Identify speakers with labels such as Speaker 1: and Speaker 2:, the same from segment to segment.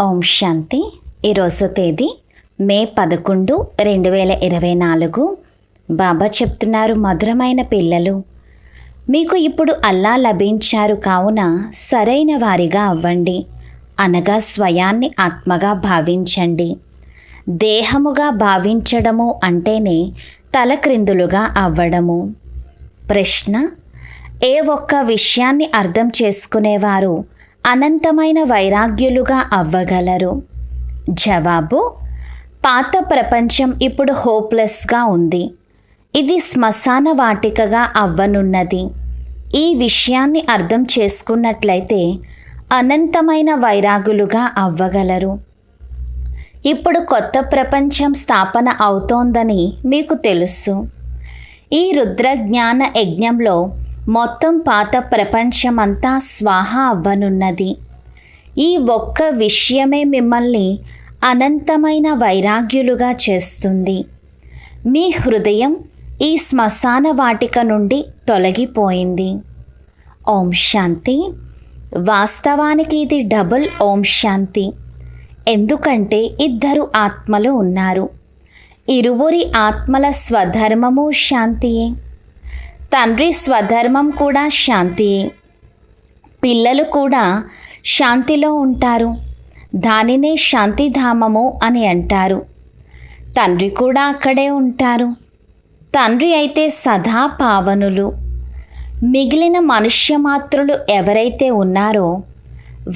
Speaker 1: ఓం శాంతి. ఈరోజు తేదీ మే పదకొండు రెండు వేల ఇరవై నాలుగు. బాబా చెప్తున్నారు మధురమైన పిల్లలు. మీకు ఇప్పుడు అల్లా లభించారు కావున సరైన వారిగా అవ్వండి. అనగా స్వయాన్ని ఆత్మగా భావించండి. దేహముగా భావించడము అంటేనే తలక్రిందులుగా అవ్వడము. ప్రశ్న ఏ ఒక్క విషయాన్ని అర్థం చేసుకునేవారు? అనంతమైన వైరాగ్యులుగా అవ్వగలరు. జవాబు పాత ప్రపంచం ఇప్పుడు హోప్లెస్గా ఉంది. ఇది శ్మశాన వాటికగా అవ్వనున్నది. ఈ విషయాన్ని అర్థం చేసుకున్నట్లయితే అనంతమైన వైరాగులుగా అవ్వగలరు. ఇప్పుడు కొత్త ప్రపంచం స్థాపన అవుతోందని మీకు తెలుసు. ఈ రుద్ర జ్ఞాన యజ్ఞంలో మొత్తం పాత ప్రపంచమంతా స్వాహ అవ్వనున్నది. ఈ ఒక్క విషయమే మిమ్మల్ని అనంతమైన వైరాగ్యులుగా చేస్తుంది. మీ హృదయం ఈ శ్మశాన వాటిక నుండి తొలగిపోయింది. ఓం శాంతి. వాస్తవానికి ఇది డబుల్ ఓం శాంతి. ఎందుకంటే ఇద్దరు ఆత్మలు ఉన్నారు. ఇరువురి ఆత్మల స్వధర్మము శాంతియే. తండ్రి స్వధర్మం కూడా శాంతి. పిల్లలు కూడా శాంతిలో ఉంటారు. దానినే శాంతిధామము అని అంటారు. తండ్రి కూడా అక్కడే ఉంటారు. తండ్రి అయితే సదా పావనులు. మిగిలిన మనుష్యమాత్రులు ఎవరైతే ఉన్నారో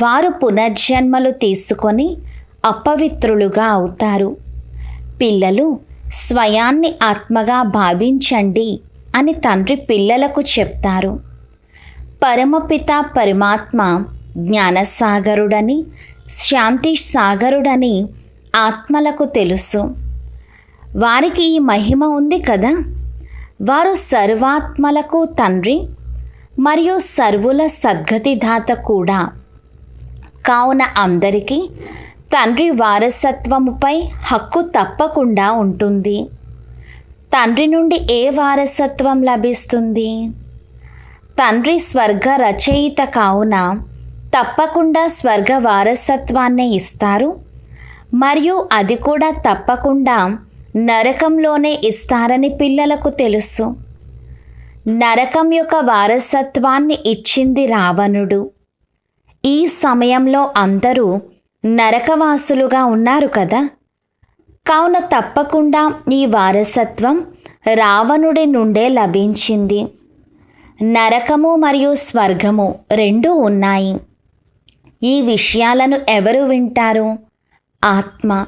Speaker 1: వారు పునర్జన్మలు తీసుకొని అపవిత్రులుగా అవుతారు. పిల్లలు స్వయాన్ని ఆత్మగా భావించండి. అని తండ్రి పిల్లలకు చెప్తారు. పరమపిత పరమాత్మ జ్ఞానసాగరుడని శాంతి సాగరుడని ఆత్మలకు తెలుసు. వారికి ఈ మహిమ ఉంది కదా? వారు సర్వాత్మలకు తండ్రి మరియు సర్వుల సద్గతిదాత కూడా. కావున అందరికీ తండ్రి వారసత్వముపై హక్కు తప్పకుండా ఉంటుంది. తండ్రి నుండి ఏ వారసత్వం లభిస్తుంది? తండ్రి స్వర్గ రచయిత కావున తప్పకుండా స్వర్గ వారసత్వాన్నే ఇస్తారు. మరియు అది కూడా తప్పకుండా నరకంలోనే ఇస్తారని పిల్లలకు తెలుసు. నరకం యొక్క వారసత్వాన్ని ఇచ్చింది రావణుడు. ఈ సమయంలో అందరూ నరకవాసులుగా ఉన్నారు కదా? కావున తప్పకుండా ఈ వారసత్వం రావణుడి నుండే లభించింది. నరకము మరియు స్వర్గము రెండూ ఉన్నాయి. ఈ విషయాలను ఎవరు వింటారు? ఆత్మ.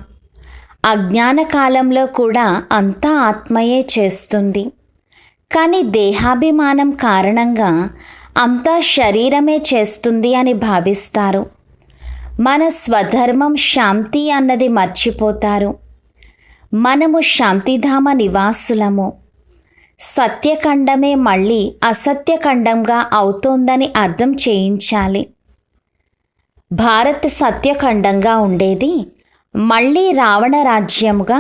Speaker 1: అజ్ఞాన కాలంలో కూడా అంతా ఆత్మయే చేస్తుంది. కానీ దేహాభిమానం కారణంగా అంతా శరీరమే చేస్తుంది అని భావిస్తారు. మన స్వధర్మం శాంతి అన్నది మర్చిపోతారు. మనము శాంతిధామ నివాసులము. సత్యఖండమే మళ్ళీ అసత్యఖండంగా అవుతోందని అర్థం చేయించాలి. భారత్ సత్యఖండంగా ఉండేది మళ్ళీ రావణ రాజ్యంగా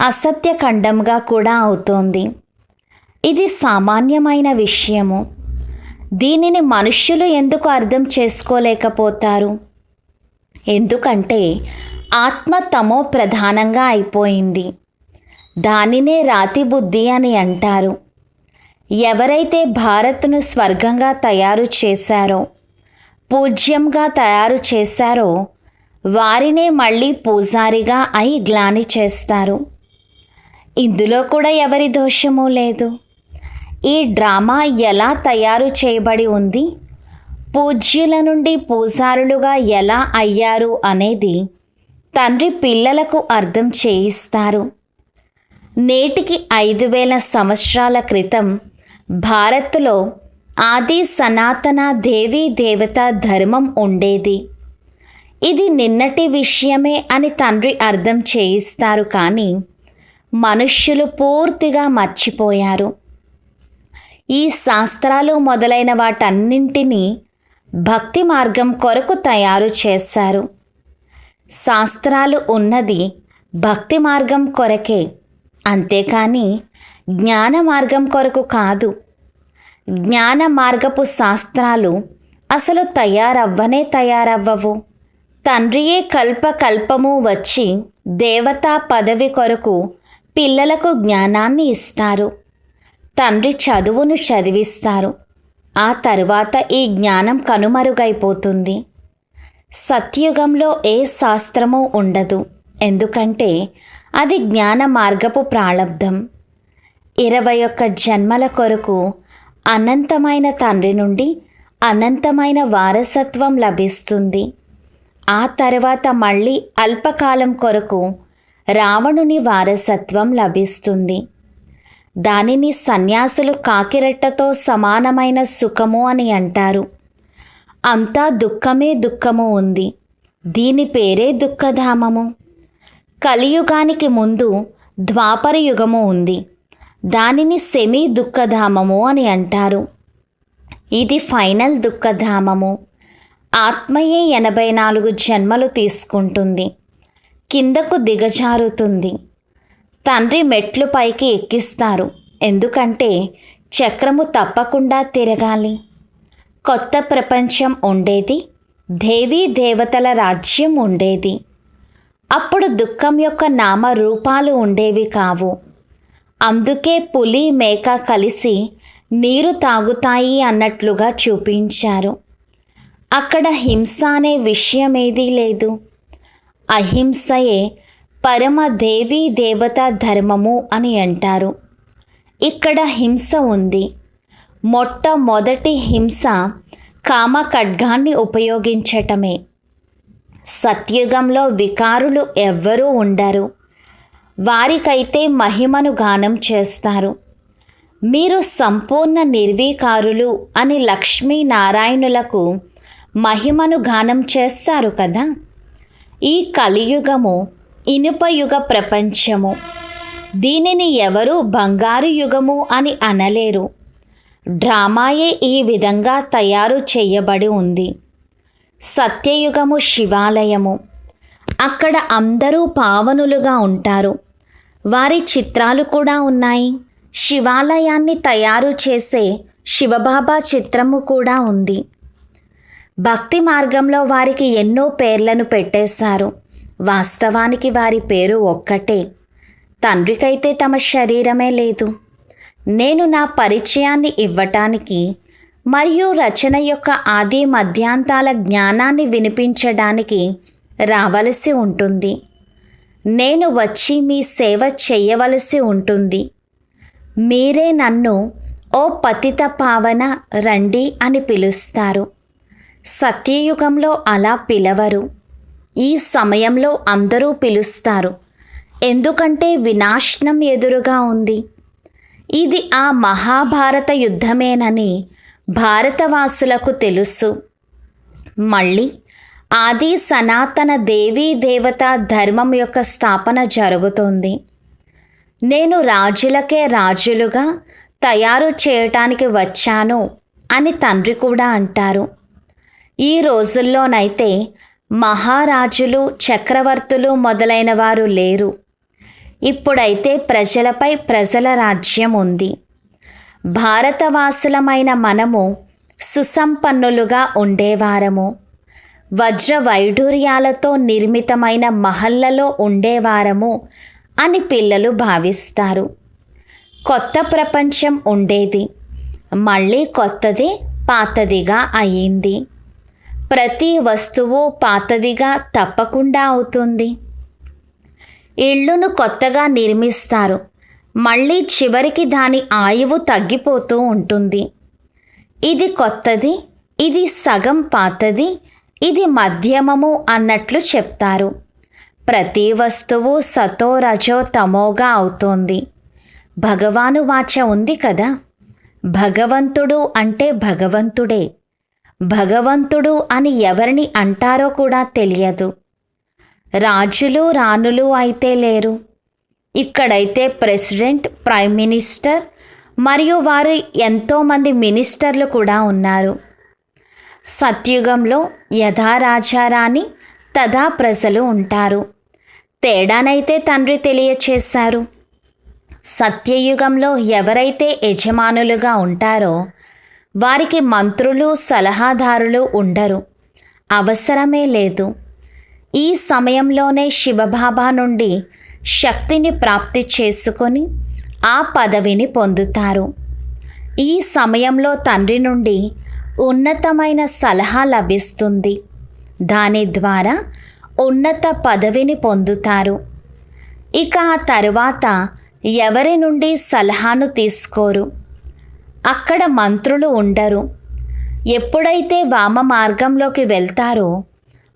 Speaker 1: అసత్యఖండంగా కూడా అవుతోంది. ఇది సామాన్యమైన విషయము. దీనిని మనుష్యులు ఎందుకు అర్థం చేసుకోలేకపోతారు? ఎందుకంటే ఆత్మ తమో ప్రధానంగా అయిపోయింది. దానినే రాతి బుద్ధి అని అంటారు. ఎవరైతే భారత్ను స్వర్గంగా తయారు చేశారో పూజ్యంగా తయారు చేశారో వారినే మళ్ళీ పూజారిగా అయి గ్లాని చేస్తారు. ఇందులో కూడా ఎవరి దోషము లేదు. ఈ డ్రామా ఎలా తయారు చేయబడి ఉంది? పూజ్యుల నుండి పూజారులుగా ఎలా అయ్యారు అనేది తండ్రి పిల్లలకు అర్థం చేయిస్తారు. నేటికి ఐదు వేల సంవత్సరాల క్రితం భారత్లో ఆది సనాతన దేవీ దేవత ధర్మం ఉండేది. ఇది నిన్నటి విషయమే అని తండ్రి అర్థం చేయిస్తారు కానీ మనుష్యులు పూర్తిగా మర్చిపోయారు. ఈ శాస్త్రాలు మొదలైన వాటన్నింటినీ భక్తి మార్గం కొరకు తయారు చేశారు. శాస్త్రాలు ఉన్నది భక్తి మార్గం కొరకే. అంతేకాని జ్ఞాన మార్గం కొరకు కాదు. జ్ఞాన మార్గపు శాస్త్రాలు అసలు తయారవ్వనే తయారవ్వవు. తండ్రియే కల్పకల్పము వచ్చి దేవతా పదవి కొరకు పిల్లలకు జ్ఞానాన్ని ఇస్తారు. తండ్రి చదువును చదివిస్తారు. ఆ తరువాత ఈ జ్ఞానం కనుమరుగైపోతుంది. సత్యుగంలో ఏ శాస్త్రము ఉండదు. ఎందుకంటే అది జ్ఞాన మార్గపు ప్రాళబ్ధం. ఇరవై ఒక్క జన్మల కొరకు అనంతమైన తండ్రి నుండి అనంతమైన వారసత్వం లభిస్తుంది. ఆ తర్వాత మళ్ళీ అల్పకాలం కొరకు రావణుని వారసత్వం లభిస్తుంది. దానిని సన్యాసులు కాకిరెట్టతో సమానమైన సుఖము అని అంటారు. అంతా దుఃఖమే దుఃఖము ఉంది. దీని పేరే దుఃఖధామము. కలియుగానికి ముందు ద్వాపర యుగము ఉంది. దానిని సెమీ దుఃఖధామము అని అంటారు. ఇది ఫైనల్ దుఃఖధామము. ఆత్మయే ఎనభై నాలుగు జన్మలు తీసుకుంటుంది. కిందకు దిగజారుతుంది. తండ్రి మెట్లు పైకి ఎక్కిస్తారు. ఎందుకంటే చక్రము తప్పకుండా తిరగాలి. కొత్త ప్రపంచం ఉండేది దేవీ దేవతల రాజ్యం ఉండేది. అప్పుడు దుఃఖం యొక్క నామ రూపాలు ఉండేవి కావు. అందుకే పులి మేక కలిసి నీరు తాగుతాయి అన్నట్లుగా చూపించారు. అక్కడ హింస అనే విషయం ఏదీ లేదు. అహింసయే పరమ దేవీ దేవత ధర్మము అని అంటారు. ఇక్కడ హింస ఉంది. మొట్టమొదటి హింస కామ ఖడ్గాన్ని ఉపయోగించటమే. సత్యుగంలో వికారులు ఎవ్వరూ ఉండరు. వారికైతే మహిమను గానం చేస్తారు. మీరు సంపూర్ణ నిర్వీకారులు అని లక్ష్మీనారాయణులకు మహిమను గానం చేస్తారు కదా? ఈ కలియుగము ఇనుపయుగ ప్రపంచము. దీనిని ఎవరు బంగారు యుగము అని అనలేరు. డ్రామాయే ఈ విధంగా తయారు చేయబడి ఉంది. సత్యయుగము శివాలయము. అక్కడ అందరూ పావనులుగా ఉంటారు. వారి చిత్రాలు కూడా ఉన్నాయి. శివాలయాన్ని తయారు చేసే శివబాబా చిత్రము కూడా ఉంది. భక్తి మార్గంలో వారికి ఎన్నో పేర్లను పెట్టేశారు. వాస్తవానికి వారి పేరు ఒక్కటే. తండ్రికైతే తమ శరీరమే లేదు. నేను నా పరిచయాన్ని ఇవ్వటానికి మరియు రచన యొక్క ఆది మధ్యాంతాల జ్ఞానాన్ని వినిపించడానికి రావలసి ఉంటుంది. నేను వచ్చి మీ సేవ చేయవలసి ఉంటుంది. మీరే నన్ను ఓ పతిత పావన రండి అని పిలుస్తారు. సత్యయుగంలో అలా పిలవరు. ఈ సమయంలో అందరూ పిలుస్తారు. ఎందుకంటే వినాశనం ఎదురుగా ఉంది. ఇది ఆ మహాభారత యుద్ధమేనని భారతవాసులకు తెలుసు. మళ్ళీ ఆది సనాతన దేవీ దేవత ధర్మం యొక్క స్థాపన జరుగుతోంది. నేను రాజులకే రాజులుగా తయారు చేయటానికి వచ్చాను అని తండ్రి కూడా అంటారు. ఈ రోజుల్లోనైతే మహారాజులు చక్రవర్తులు మొదలైన వారు లేరు. ఇప్పుడైతే ప్రజలపై ప్రజల రాజ్యం ఉంది. భారతవాసులమైన మనము సుసంపన్నులుగా ఉండేవారము. వజ్ర వైఢూర్యాలతో నిర్మితమైన మహల్లలో ఉండేవారము అని పిల్లలు భావిస్తారు. కొత్త ప్రపంచం ఉండేది. మళ్ళీ కొత్తది పాతదిగా అయ్యింది ప్రతి వస్తువు పాతదిగా తప్పకుండా అవుతుంది. ఇళ్ళును కొత్తగా నిర్మిస్తారు. మళ్ళీ చివరికి దాని ఆయువు తగ్గిపోతూ ఉంటుంది. ఇది కొత్తది ఇది సగం పాతది ఇది మధ్యమము అన్నట్లు చెప్తారు. ప్రతి వస్తువు సతో రజో తమోగా అవుతోంది. భగవాను వాచ ఉంది కదా? భగవంతుడు అంటే భగవంతుడే. భగవంతుడు అని ఎవరిని అంటారో కూడా తెలియదు. రాజులు రాణులు అయితే లేరు. ఇక్కడైతే ప్రెసిడెంట్ ప్రైమ్ మినిస్టర్ మరియు వారు ఎంతోమంది మినిస్టర్లు కూడా ఉన్నారు. సత్యుగంలో యథా రాజారాణి తదా ప్రజలు ఉంటారు. తేడానైతే తండ్రి తెలియచేశారు. సత్యయుగంలో ఎవరైతే యజమానులుగా ఉంటారో వారికి మంత్రులు సలహాదారులు ఉండరు. అవసరమే లేదు. ఈ సమయంలోనే శివబాబా నుండి శక్తిని ప్రాప్తి చేసుకొని ఆ పదవిని పొందుతారు. ఈ సమయంలో తండ్రి నుండి ఉన్నతమైన సలహా లభిస్తుంది. దాని ద్వారా ఉన్నత పదవిని పొందుతారు. ఇక ఆ తరువాత ఎవరి నుండి సలహాను తీసుకోరు? అక్కడ మంత్రులు ఉండరు. ఎప్పుడైతే వామ మార్గంలోకి వెళ్తారో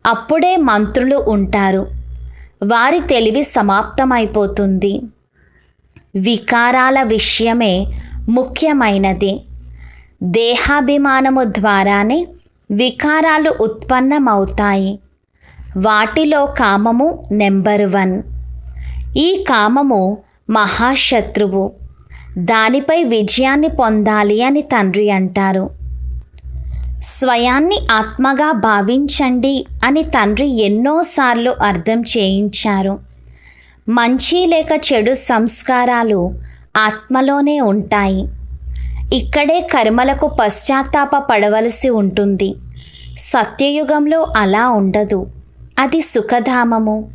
Speaker 1: అప్పుడే మంత్రులు ఉంటారు. వారి తెలివి సమాప్తమైపోతుంది. వికారాల విషయమే ముఖ్యమైనది. దేహాభిమానము ద్వారానే వికారాలు ఉత్పన్నమవుతాయి. వాటిలో కామము నెంబర్ వన్. ఈ కామము మహాశత్రువు. దానిపై విజయాన్ని పొందాలి అని తండ్రి అంటారు. స్వయాన్ని ఆత్మగా భావించండి అని తండ్రి ఎన్నోసార్లు అర్థం చేయించారు. మంచి లేక చెడు సంస్కారాలు ఆత్మలోనే ఉంటాయి. ఇక్కడే కర్మలకు పశ్చాత్తాప పడవలసి ఉంటుంది. సత్యయుగంలో అలా ఉండదు. అది సుఖధామము.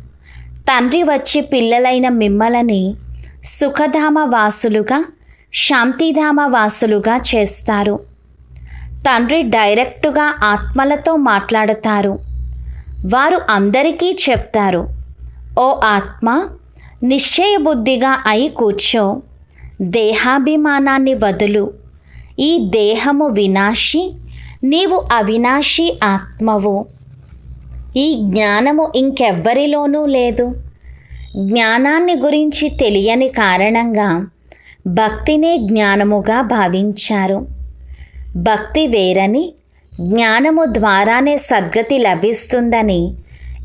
Speaker 1: తండ్రి వచ్చి పిల్లలైన మిమ్మలని సుఖధామ వాసులుగా శాంతిధామ వాసులుగా చేస్తారు. తండ్రి డైరెక్టుగా ఆత్మలతో మాట్లాడతారు. వారు అందరికీ చెప్తారు ఓ ఆత్మ నిశ్చయబుద్ధిగా అయి కూర్చో. దేహాభిమానాన్ని వదులు. ఈ దేహము వినాశి నీవు అవినాశి ఆత్మవు. ఈ జ్ఞానము ఇంకెవ్వరిలోనూ లేదు. జ్ఞానాన్ని గురించి తెలియని కారణంగా భక్తినే జ్ఞానముగా భావించారు. భక్తి వేరని జ్ఞానము ద్వారానే సద్గతి లభిస్తుందని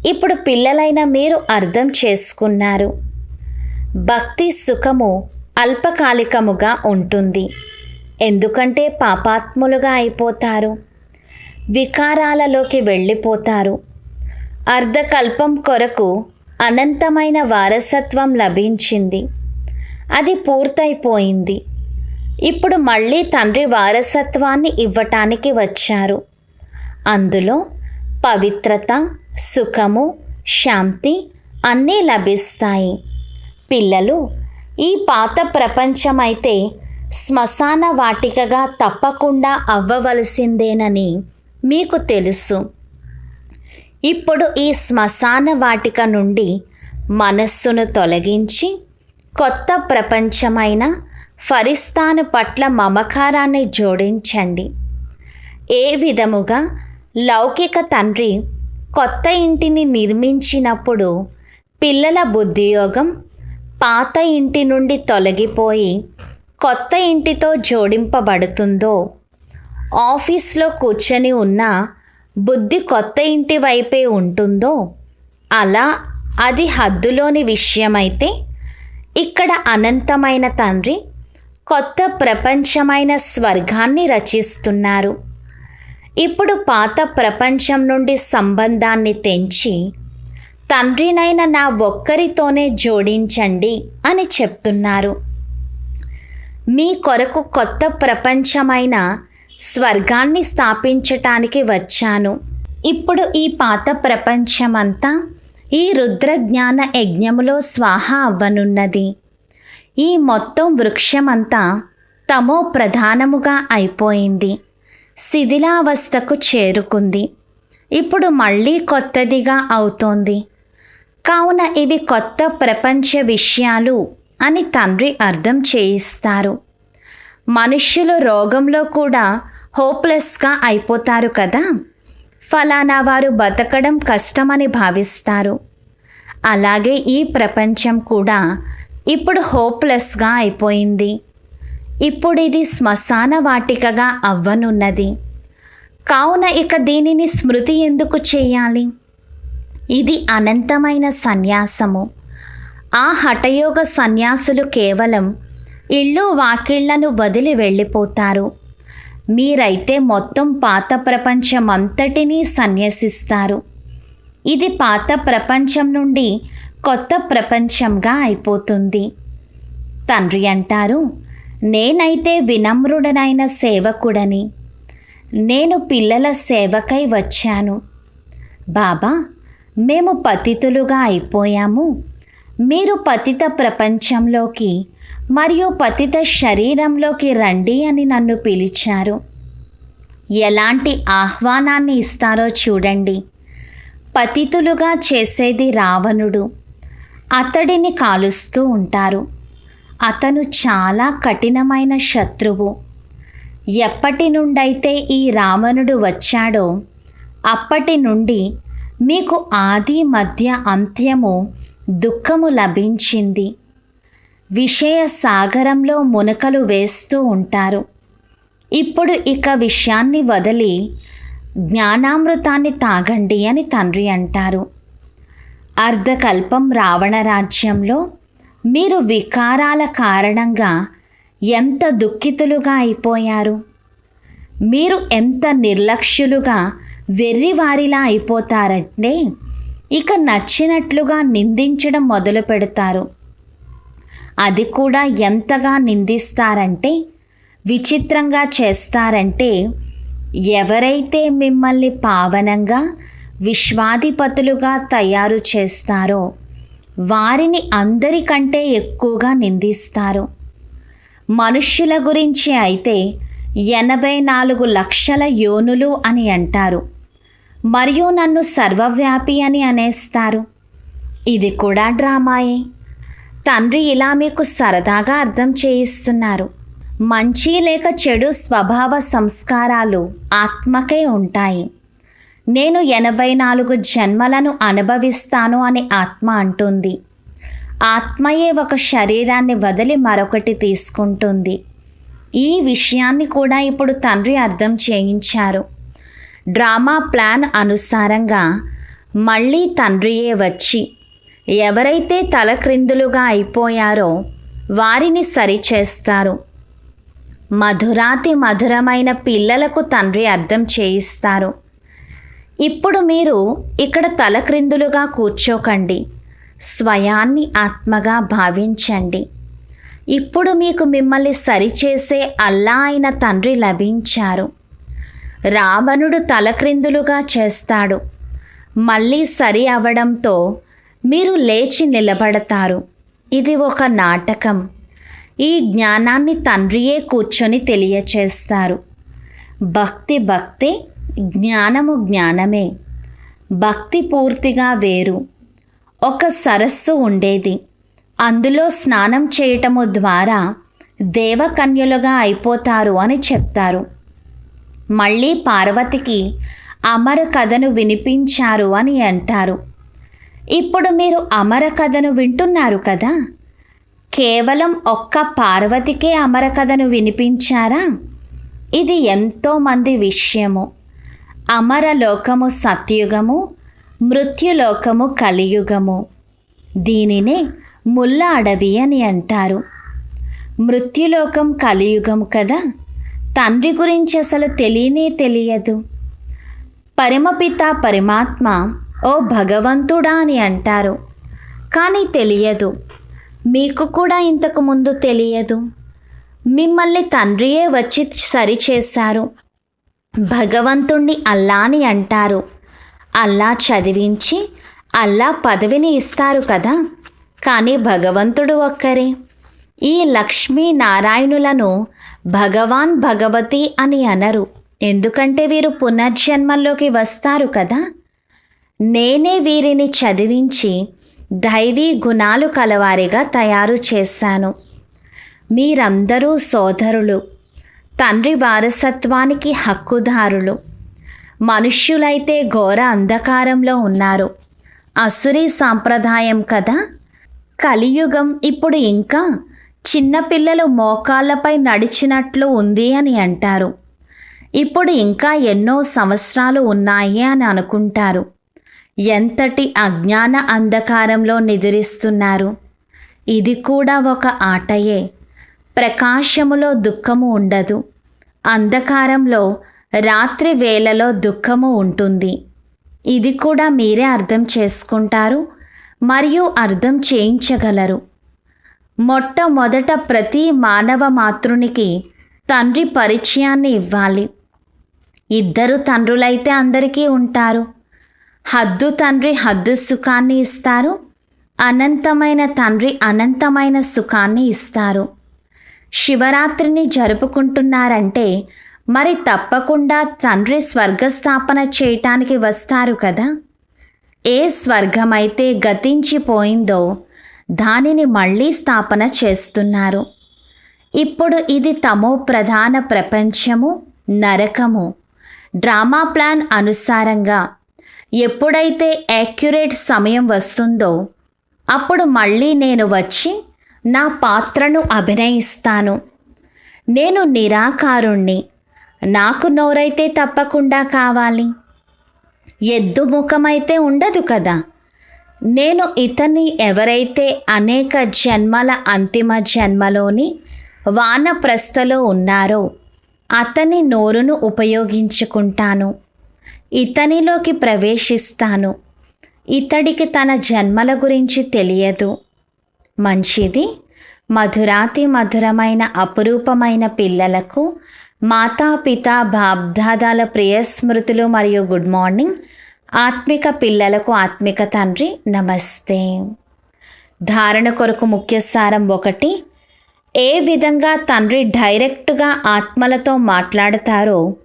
Speaker 1: ఇప్పుడు పిల్లలైన మీరు అర్థం చేసుకున్నారు. భక్తి సుఖము అల్పకాలికముగా ఉంటుంది. ఎందుకంటే పాపాత్ములుగా అయిపోతారు. వికారాలలోకి వెళ్ళిపోతారు. అర్ధకల్పం కొరకు అనంతమైన వారసత్వం లభించింది. అది పూర్తయిపోయింది. ఇప్పుడు మళ్ళీ తండ్రి వారసత్వాన్ని ఇవ్వటానికి వచ్చారు. అందులో పవిత్రత సుఖము శాంతి అన్నీ లభిస్తాయి. పిల్లలు ఈ పాత ప్రపంచమైతే శ్మశాన వాటికగా తప్పకుండా అవ్వవలసిందేనని మీకు తెలుసు. ఇప్పుడు ఈ శ్మశాన వాటిక నుండి మనస్సును తొలగించి కొత్త ప్రపంచమైన ఫరిస్తాను పట్ల మమకారాన్ని జోడించండి. ఏ విధముగా లౌకిక తండ్రి కొత్త ఇంటిని నిర్మించినప్పుడు పిల్లల బుద్ధియోగం పాత ఇంటి నుండి తొలగిపోయి కొత్త ఇంటితో జోడింపబడుతుందో ఆఫీస్లో కూర్చొని ఉన్న బుద్ధి కొత్త ఇంటి వైపే ఉంటుందో అలా అది హద్దులోని విషయమైతే ఇక్కడ అనంతమైన తండ్రి కొత్త ప్రపంచమైన స్వర్గాన్ని రచిస్తున్నారు. ఇప్పుడు పాత ప్రపంచం నుండి సంబంధాన్ని తెంచి తండ్రినైన నా ఒక్కరితోనే జోడించండి అని చెప్తున్నారు. మీ కొరకు కొత్త ప్రపంచమైన స్వర్గాన్ని స్థాపించటానికి వచ్చాను. ఇప్పుడు ఈ పాత ప్రపంచమంతా ఈ రుద్రజ్ఞాన యజ్ఞములో స్వాహ అవ్వనున్నది. ఈ మొత్తం వృక్షమంతా తమో ప్రధానముగా అయిపోయింది. శిథిలావస్థకు చేరుకుంది. ఇప్పుడు మళ్ళీ కొత్తదిగా అవుతోంది. కావున ఇవి కొత్త ప్రపంచ విషయాలు అని తండ్రి అర్థం చేయిస్తారు. మనుష్యులు రోగంలో కూడా హోప్లెస్గా అయిపోతారు కదా? ఫలానా వారు బతకడం కష్టమని భావిస్తారు. అలాగే ఈ ప్రపంచం కూడా ఇప్పుడు హోప్లెస్గా అయిపోయింది. ఇప్పుడు ఇది శ్మశాన వాటికగా అవ్వనున్నది. కావున ఇక దీనిని స్మృతి ఎందుకు చేయాలి? ఇది అనంతమైన సన్యాసము. ఆ హఠయోగ సన్యాసులు కేవలం ఇళ్ళు వాకిళ్ళను వదిలి వెళ్ళిపోతారు. మీరైతే మొత్తం పాత ప్రపంచమంతటినీ సన్యసిస్తారు. ఇది పాత ప్రపంచం నుండి కొత్త ప్రపంచంగా అయిపోతుంది. తండ్రి అంటారు నేనైతే వినమ్రుడనైన సేవకుడని. నేను పిల్లల సేవకై వచ్చాను. బాబా మేము పతితులుగా అయిపోయాము. మీరు పతిత ప్రపంచంలోకి మరియు పతిత శరీరంలోకి రండి అని నన్ను పిలిచారు. ఎలాంటి ఆహ్వానాన్ని ఇస్తారో చూడండి. పతితులుగా చేసేది రావణుడు. అతడిని కాలుస్తూ ఉంటారు. అతను చాలా కఠినమైన శత్రువు. ఎప్పటి నుండైతే ఈ రావణుడు వచ్చాడో అప్పటి నుండి మీకు ఆది మధ్య అంత్యము దుఃఖము లభించింది. విషయ సాగరంలో మునకలు వేస్తూ ఉంటారు. ఇప్పుడు ఇక విషయాన్ని వదిలి జ్ఞానామృతాన్ని తాగండి అని తండ్రి అంటారు. అర్ధకల్పం రావణ రాజ్యంలో మీరు వికారాల కారణంగా ఎంత దుఃఖితులుగా అయిపోయారు? మీరు ఎంత నిర్లక్ష్యులుగా వెర్రివారిలా అయిపోతారంటే ఇక నచ్చినట్లుగా నిందించడం మొదలు పెడతారు. అది కూడా ఎంతగా నిందిస్తారంటే విచిత్రంగా చేస్తారంటే ఎవరైతే మిమ్మల్ని పావనంగా విశ్వాధిపతులుగా తయారు చేస్తారో వారిని అందరికంటే ఎక్కువగా నిందిస్తారు. మనుష్యుల గురించి అయితే ఎనభై నాలుగు లక్షల యోనులు అని అంటారు. మరియు నన్ను సర్వవ్యాపి అని అనేస్తారు. ఇది కూడా డ్రామాయే. తండ్రి ఇలా మీకు సరదాగా అర్థం చేయిస్తున్నారు. మంచి లేక చెడు స్వభావ సంస్కారాలు ఆత్మకే ఉంటాయి. నేను ఎనభై నాలుగు జన్మలను అనుభవిస్తాను అని ఆత్మ అంటుంది. ఆత్మయే ఒక శరీరాన్ని వదిలి మరొకటి తీసుకుంటుంది. ఈ విషయాన్ని కూడా ఇప్పుడు తండ్రి అర్థం చేయించారు. డ్రామా ప్లాన్ అనుసారంగా మళ్ళీ తండ్రియే వచ్చి ఎవరైతే తలక్రిందులుగా అయిపోయారో వారిని సరిచేస్తారు. మధురాతి మధురమైన పిల్లలకు తండ్రి అర్థం చేయిస్తారు. ఇప్పుడు మీరు ఇక్కడ తలక్రిందులుగా కూర్చోకండి. స్వయాన్ని ఆత్మగా భావించండి. ఇప్పుడు మీకు మిమ్మల్ని సరిచేసే అల్లా అయిన తండ్రి లభించారు. రావణుడు తలక్రిందులుగా చేస్తాడు. మళ్ళీ సరి అవడంతో మీరు లేచి నిలబడతారు. ఇది ఒక నాటకం. ఈ జ్ఞానాన్ని తండ్రియే కూర్చొని తెలియచేస్తారు. భక్తి భక్తి జ్ఞానము జ్ఞానమే. భక్తి పూర్తిగా వేరు. ఒక సరస్సు ఉండేది. అందులో స్నానం చేయటము ద్వారా దేవకన్యలుగా అయిపోతారు అని చెప్తారు. మళ్ళీ పార్వతికి అమర కథను వినిపించారు అని అంటారు. ఇప్పుడు మీరు అమర కథను వింటున్నారు కదా? కేవలం ఒక్క పార్వతికే అమర కథను వినిపించారా? ఇది ఎంతోమంది విషయము. అమరలోకము సత్యుగము మృత్యులోకము కలియుగము. దీనినే ముల్ల అడవి అని అంటారు. మృత్యులోకం కలియుగం కదా? తండ్రి గురించి అసలు తెలియనే తెలియదు. పరమపిత పరమాత్మ ఓ భగవంతుడా అని అంటారు. కానీ తెలియదు. మీకు కూడా ఇంతకు ముందు తెలియదు. మిమ్మల్ని తండ్రియే వచ్చి సరిచేశారు. భగవంతుణ్ణి అల్లాని అంటారు. అల్లా చదివించి అల్లా పదవిని ఇస్తారు కదా. కానీ భగవంతుడు ఒక్కరే. ఈ లక్ష్మీ నారాయణులను భగవాన్ భగవతి అని అనరు. ఎందుకంటే వీరు పునర్జన్మల్లోకి వస్తారు కదా. నేనే వీరిని చదివించి దైవీ గుణాలు కలవారిగా తయారు చేశాను. మీరందరూ సోదరులు. తండ్రి వారసత్వానికి హక్కుదారులు. మనుష్యులైతే ఘోర అంధకారంలో ఉన్నారు. అసురీ సాంప్రదాయం కదా. కలియుగం ఇప్పుడు ఇంకా చిన్నపిల్లలు మోకాళ్ళపై నడిచినట్లు ఉంది అని అంటారు. ఇప్పుడు ఇంకా ఎన్నో సంవత్సరాలు ఉన్నాయి అని అనుకుంటారు. ఎంతటి అజ్ఞాన అంధకారంలో నిద్రిస్తున్నారు. ఇది కూడా ఒక ఆటయే. ప్రకాశములో దుఃఖము ఉండదు. అంధకారంలో రాత్రి వేళలో దుఃఖము ఉంటుంది. ఇది కూడా మీరే అర్థం చేసుకుంటారు మరియు అర్థం చేయించగలరు. మొట్టమొదట ప్రతి మానవ మాతృనికి తండ్రి పరిచయాన్ని ఇవ్వాలి. ఇద్దరు తండ్రులైతే అందరికీ ఉంటారు. హద్దు తండ్రి హద్దు సుఖాన్ని ఇస్తారు అనంతమైన తండ్రి అనంతమైన సుఖాన్ని ఇస్తారు. శివరాత్రిని జరుపుకుంటున్నారంటే మరి తప్పకుండా తండ్రి స్వర్గస్థాపన చేయటానికి వస్తారు కదా? ఏ స్వర్గమైతే గతించిపోయిందో దానిని మళ్ళీ స్థాపన చేస్తున్నారు. ఇప్పుడు ఇది తమో ప్రధాన ప్రపంచము నరకము. డ్రామా ప్లాన్ అనుసారంగా ఎప్పుడైతే యాక్యురేట్ సమయం వస్తుందో అప్పుడు మళ్ళీ నేను వచ్చి నా పాత్రను అభినయిస్తాను. నేను నిరాకారుణ్ణి. నాకు నోరైతే తప్పకుండా కావాలి. ఎద్దు ముఖమైతే ఉండదు కదా. నేను ఇతన్ని ఎవరైతే అనేక జన్మల అంతిమ జన్మలోని వానప్రస్థలో ఉన్నారో అతని నోరును ఉపయోగించుకుంటాను. ఇతనిలోకి ప్రవేశిస్తాను. ఇతడికి తన జన్మల గురించి తెలియదు. మంచిది. మధురాతి మధురమైన అపురూపమైన పిల్లలకు మాతాపిత బాబ్దాదాల ప్రియ స్మృతులు మరియు గుడ్ మార్నింగ్. ఆత్మిక పిల్లలకు ఆత్మిక తండ్రి నమస్తే. ధారణ కొరకు ముఖ్య సారం ఒకటి ఏ విధంగా తండ్రి డైరెక్ట్గా ఆత్మలతో మాట్లాడతారో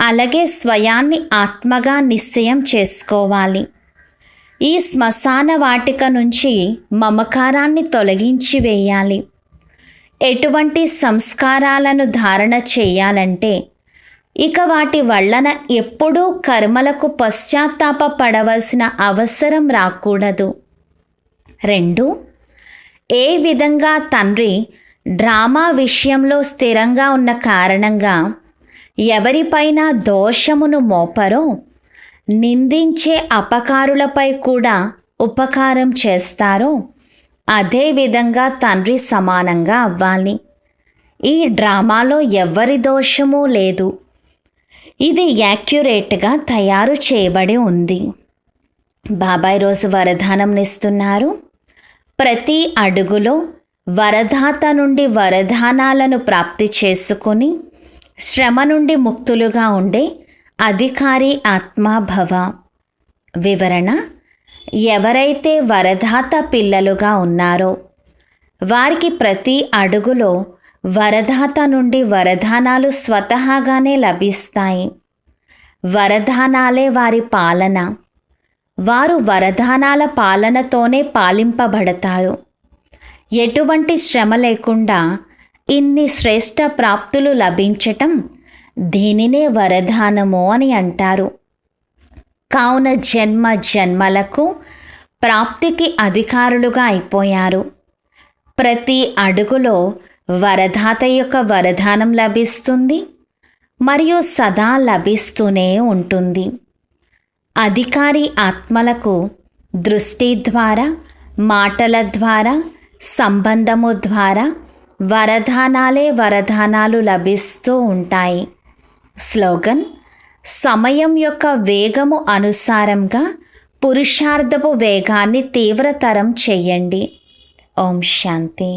Speaker 1: అలాగే స్వయాన్ని ఆత్మగా నిశ్చయం చేసుకోవాలి. ఈ శ్మశాన వాటిక నుంచి మమకారాన్ని తొలగించి వేయాలి. ఎటువంటి సంస్కారాలను ధారణ చేయాలంటే ఇక వాటి వలన ఎప్పుడూ కర్మలకు పశ్చాత్తాప పడవలసిన అవసరం రాకూడదు. రెండు ఏ విధంగా తండ్రి డ్రామా విషయంలో స్థిరంగా ఉన్న కారణంగా ఎవరిపైన దోషమును మోపరో నిందించే అపకారులపై కూడా ఉపకారం చేస్తారో అదే విధంగా తండ్రి సమానంగా అవ్వాలి. ఈ డ్రామాలో ఎవ్వరి దోషమూ లేదు. ఇది యాక్యురేట్గా తయారు చేయబడి ఉంది. బాబాయ్ రోజు వరదానంనిస్తున్నారు ప్రతి అడుగులో వరదాత నుండి వరదానాలను ప్రాప్తి చేసుకొని శ్రమ నుండి ముక్తులుగా ఉండే అధికారి ఆత్మాభవ వివరణ ఎవరైతే వరదాత పిల్లలుగా ఉన్నారో వారికి ప్రతి అడుగులో వరదాత నుండి వరదానాలు స్వతహాగానే లభిస్తాయి. వరదానాలే వారి పాలన. వారు వరదానాల పాలనతోనే పాలింపబడతారు. ఎటువంటి శ్రమ లేకుండా ఇన్ని శ్రేష్ట ప్రాప్తులు లభించటం దీనినే వరదానము అని అంటారు. కావున జన్మ జన్మలకు ప్రాప్తికి అధికారులుగా అయిపోయారు. ప్రతి అడుగులో వరదాత యొక్క వరదానం లభిస్తుంది మరియు సదా లభిస్తూనే ఉంటుంది. అధికారి ఆత్మలకు దృష్టి ద్వారా మాటల ద్వారా సంబంధము ద్వారా వరదానాలే వరదానాలు లభిస్తూ ఉంటాయి. స్లోగన్ సమయం యొక్క వేగము అనుసారంగా పురుషార్థపు వేగాన్ని తీవ్రతరం చేయండి. ఓం శాంతి.